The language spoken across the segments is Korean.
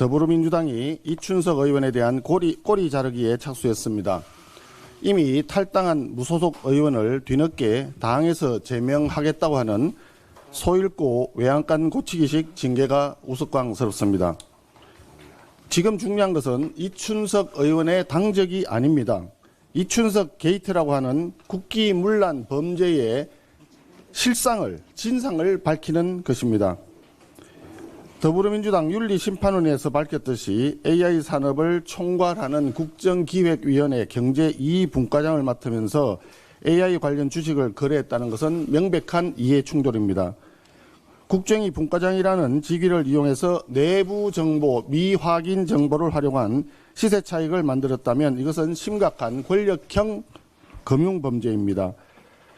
더불어민주당이 이춘석 의원에 대한 꼬리, 꼬리 자르기에 착수했습니다. 이미 탈당한 무소속 의원을 뒤늦게 당에서 제명하겠다고 하는 소잃고 외양간 고치기식 징계가 우스꽝스럽습니다. 지금 중요한 것은 이춘석 의원의 당적이 아닙니다. 이춘석 게이트라고 하는 국기문란 범죄의 실상을 진상을 밝히는 것입니다. 더불어민주당 윤리심판원에서 밝혔듯이 AI 산업을 총괄하는 국정기획위원회 경제 2분과장을 맡으면서 AI 관련 주식을 거래했다는 것은 명백한 이해 충돌입니다. 국정위 분과장이라는 직위를 이용해서 내부 정보, 미확인 정보를 활용한 시세 차익을 만들었다면 이것은 심각한 권력형 금융범죄입니다.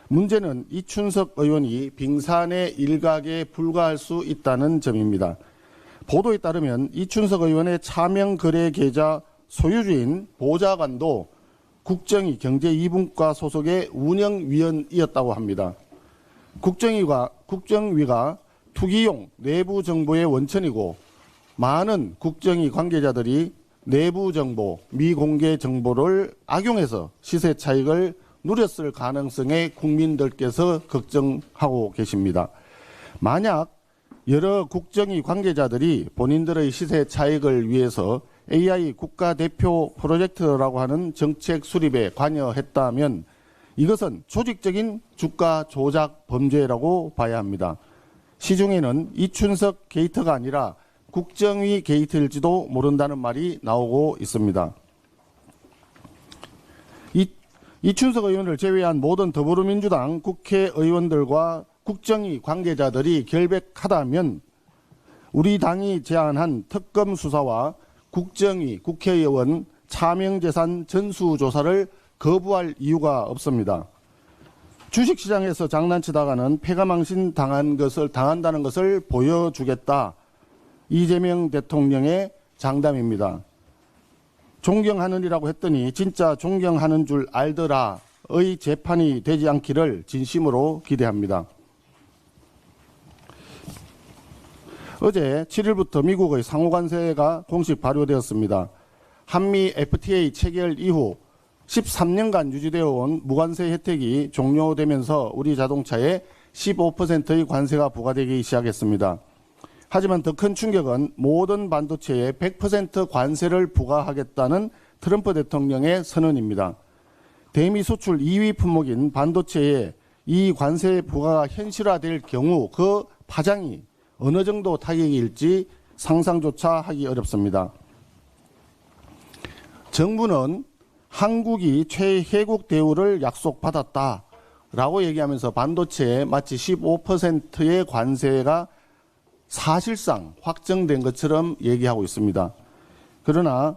문제는 이춘석 의원이 빙산의 일각에 불과할 수 있다는 점입니다. 보도에 따르면 이춘석 의원의 차명 거래 계좌 소유주인 보좌관도 국정위 경제 2분과 소속의 운영위원이었다고 합니다. 국정위가 국정위가 투기용 내부 정보의 원천이고 많은 국정위 관계자들이 내부 정보, 미공개 정보를 악용해서 시세 차익을 누렸을 가능성에 국민들께서 걱정하고 계십니다. 만약 여러 국정위 관계자들이 본인들의 시세 차익을 위해서 AI 국가대표 프로젝트라고 하는 정책 수립에 관여했다면 이것은 조직적인 주가 조작 범죄라고 봐야 합니다. 시중에는 이춘석 게이트가 아니라 국정위 게이트일지도 모른다는 말이 나오고 있습니다. 이, 이춘석 의원을 제외한 모든 더불어민주당 국회의원들과 국정위 관계자들이 결백하다면 우리 당이 제안한 특검 수사와 국정위 국회의원 차명재산 전수조사를 거부할 이유가 없습니다. 주식시장에서 장난치다가는 폐가망신 당한 것을 당한다는 것을 보여주겠다. 이재명 대통령의 장담입니다. 존경하느니라고 했더니 진짜 존경하는 줄 알더라의 재판이 되지 않기를 진심으로 기대합니다. 어제 7일부터 미국의 상호관세가 공식 발효되었습니다. 한미 FTA 체결 이후 13년간 유지되어 온 무관세 혜택이 종료되면서 우리 자동차에 15%의 관세가 부과되기 시작했습니다. 하지만 더 큰 충격은 모든 반도체에 100% 관세를 부과하겠다는 트럼프 대통령의 선언입니다. 대미 수출 2위 품목인 반도체에 이 관세 부과가 현실화될 경우 그 파장이 어느 정도 타격일지 상상조차 하기 어렵습니다. 정부는 한국이 최혜국 대우를 약속받았다 라고 얘기하면서 반도체에 마치 15%의 관세가 사실상 확정된 것처럼 얘기하고 있습니다. 그러나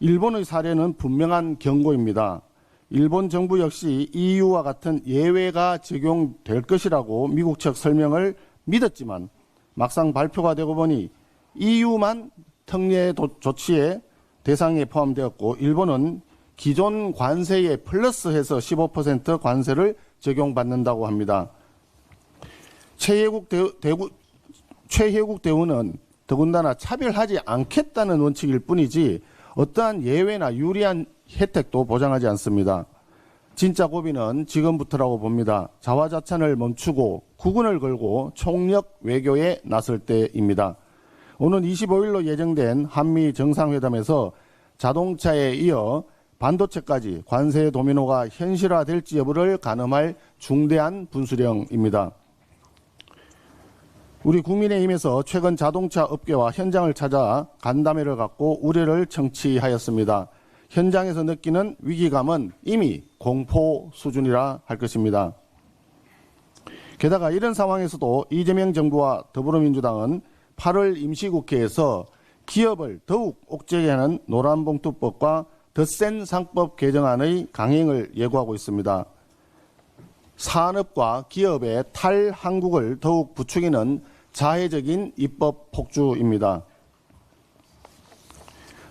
일본의 사례는 분명한 경고입니다. 일본 정부 역시 EU와 같은 예외가 적용될 것이라고 미국 측 설명을 믿었지만 막상 발표가 되고 보니 EU만 특례 조치의 대상에 포함되었고 일본은 기존 관세에 플러스해서 15% 관세를 적용받는다고 합니다. 최혜국 대우, 최혜국 대우는 더군다나 차별하지 않겠다는 원칙일 뿐이지 어떠한 예외나 유리한 혜택도 보장하지 않습니다. 진짜 고비는 지금부터라고 봅니다. 자화자찬을 멈추고 구군을 걸고 총력 외교에 나설 때입니다. 오는 25일로 예정된 한미 정상회담에서 자동차에 이어 반도체까지 관세 도미노가 현실화될지 여부를 가늠할 중대한 분수령입니다. 우리 국민의힘에서 최근 자동차 업계와 현장을 찾아 간담회를 갖고 우려를 청취하였습니다. 현장에서 느끼는 위기감은 이미 공포 수준이라 할 것입니다. 게다가 이런 상황에서도 이재명 정부와 더불어민주당은 8월 임시국회에서 기업을 더욱 옥죄게 하는 노란봉투법과 더 센 상법 개정안의 강행을 예고하고 있습니다. 산업과 기업의 탈한국을 더욱 부추기는 자해적인 입법 폭주입니다.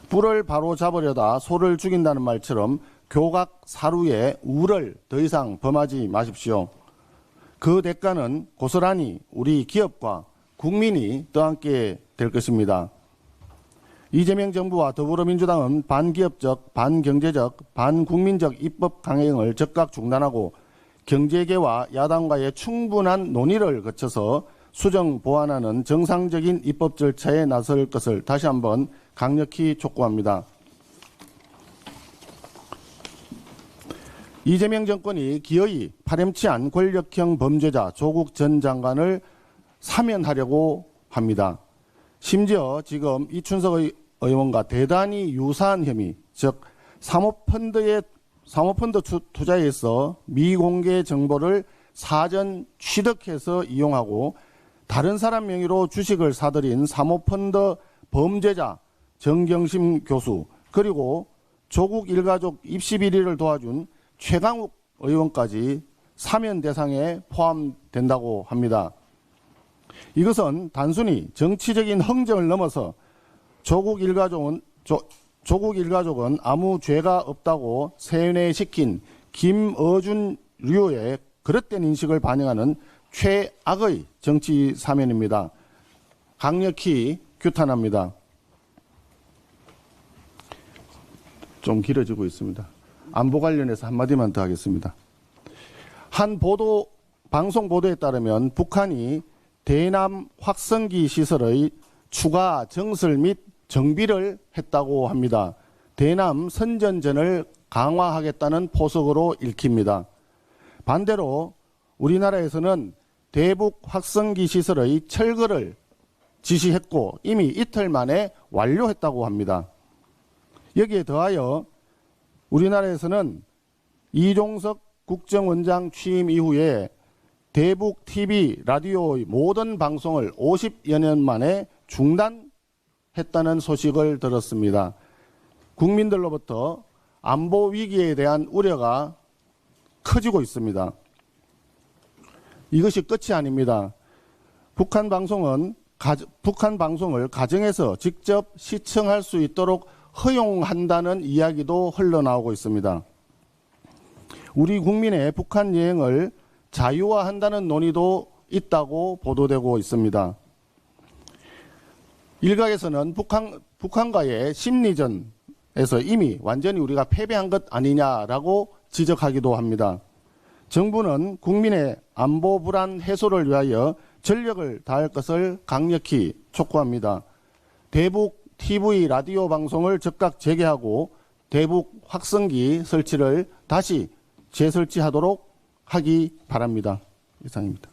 뿔을 바로 잡으려다 소를 죽인다는 말처럼 교각 사루에 우를 더 이상 범하지 마십시오. 그 대가는 고스란히 우리 기업과 국민이 떠안게 될 것입니다. 이재명 정부와 더불어민주당은 반기업적, 반경제적, 반국민적 입법 강행을 즉각 중단하고 경제계와 야당과의 충분한 논의를 거쳐서 수정 보완하는 정상적인 입법 절차에 나설 것을 다시 한번 강력히 촉구합니다. 이재명 정권이 기어이 파렴치한 권력형 범죄자 조국 전 장관을 사면하려고 합니다. 심지어 지금 이춘석 의- 의원과 대단히 유사한 혐의, 즉 사모펀드의 사모펀드 투- 투자에 있어 미공개 정보를 사전 취득해서 이용하고 다른 사람 명의로 주식을 사들인 사모펀드 범죄자 정경심 교수 그리고 조국 일가족 입시 비리를 도와준 최강욱 의원까지 사면 대상에 포함된다고 합니다. 이것은 단순히 정치적인 흥정을 넘어서 조국 일가족은 조, 조국 일가족은 아무 죄가 없다고 세뇌시킨 김어준 류의 그릇된 인식을 반영하는 최악의 정치 사면입니다. 강력히 규탄합니다. 좀 길어지고 있습니다. 안보 관련해서 한마디만 더 하겠습니다. 한 보도 방송 보도에 따르면 북한이 대남 확성기 시설의 추가 정설 및 정비를 했다고 합니다. 대남 선전전을 강화하겠다는 포석으로 읽힙니다. 반대로 우리나라에서는 대북 확성기 시설의 철거를 지시했고 이미 이틀 만에 완료했다고 합니다. 여기에 더하여 우리나라에서는 이종석 국정원장 취임 이후에 대북 TV 라디오의 모든 방송을 50여 년 만에 중단했다는 소식을 들었습니다. 국민들로부터 안보 위기에 대한 우려가 커지고 있습니다. 이것이 끝이 아닙니다. 북한 방송은 가, 북한 방송을 가정에서 직접 시청할 수 있도록 허용한다는 이야기도 흘러나오고 있습니다. 우리 국민의 북한 여행을 자유화한다는 논의도 있다고 보도되고 있습니다. 일각에서는 북한, 북한과의 심리전에서 이미 완전히 우리가 패배한 것 아니냐라고 지적하기도 합니다. 정부는 국민의 안보 불안 해소를 위하여 전력을 다할 것을 강력히 촉구합니다. 대북 TV 라디오 방송을 즉각 재개하고 대북 확성기 설치를 다시 재설치하도록 하기 바랍니다. 이상입니다.